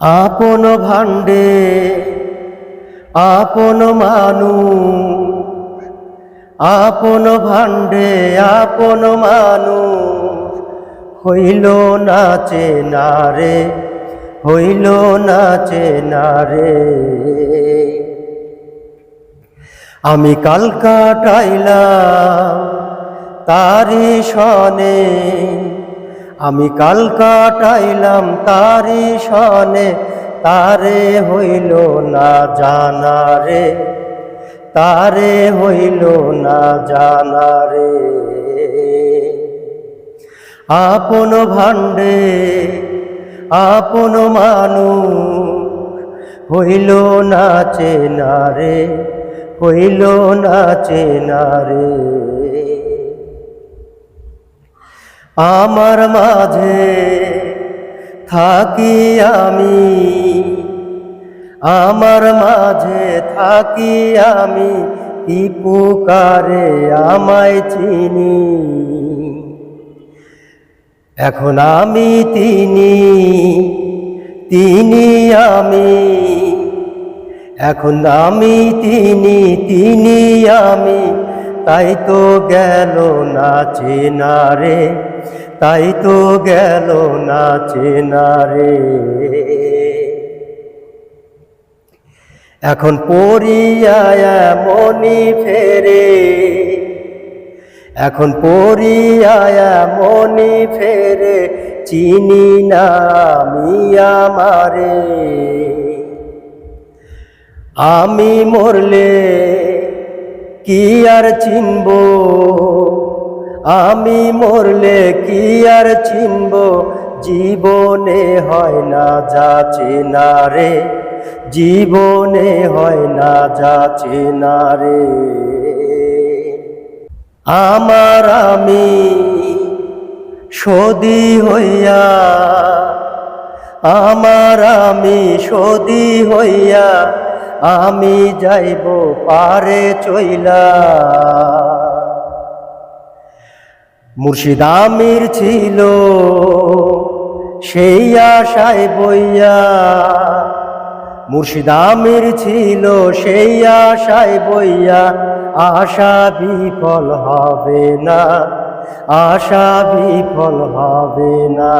আপন ভাণ্ডে, আপন মানুষ, আপন ভাণ্ডে, আপন মানুষ। হইল নাচে না রে, হইল নাচে না রে। আমি কাল কাটাইলাম তারি সনে। আমি কাল কাটাইলাম তারি সনে, তারে হইল না জানা রে, তারে হইল না জানা রে। আপন ভাণ্ডে, আপন মানুষ, হইল না রে, হইল না রে। আমার মাঝে থাকি আমি। আমার মাঝে থাকি আমি, কি পুকারে আমায় চিনি? এখন আমি তিনি তিনি আমি। এখন আমি তিনি তিনি আমি। তাই তো গেল না চেনা রে। তাই তো গেল না চেনা রে। এখন পরিয়া মনি ফেরে। এখন পরিয়া মনি ফেরে, চিনি না মিয়া মারে আমি মরলে কি আর চিনব? আমি মরলে কি আর চিনব? জীবনে হয় না যাচে না রে। জীবনে হয় না যাচে না রে। আমার আমি সদি হইয়া, আমার আমি সদি হইয়া, আমি যাইব পারে চইলা। মুর্শিদ আমির ছিল, সেই আশায় বইয়া। মুর্শিদ আমির ছিল, সেই আশায় বইয়া। আশা বিফল হবে না, আশা বিফল হবে না।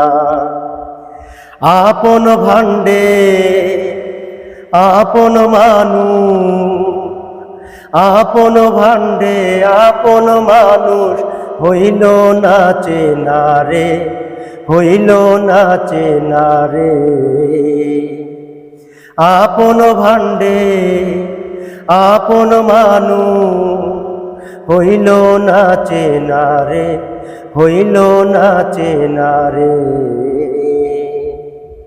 আপন ভাণ্ডে, আপন মানুষ, আপন ভাণ্ডে, আপন মানুষ হইল না রে, হইল না রে। আপন ভাণ্ডে, আপন মানু, হইল না রে, হইল না রে।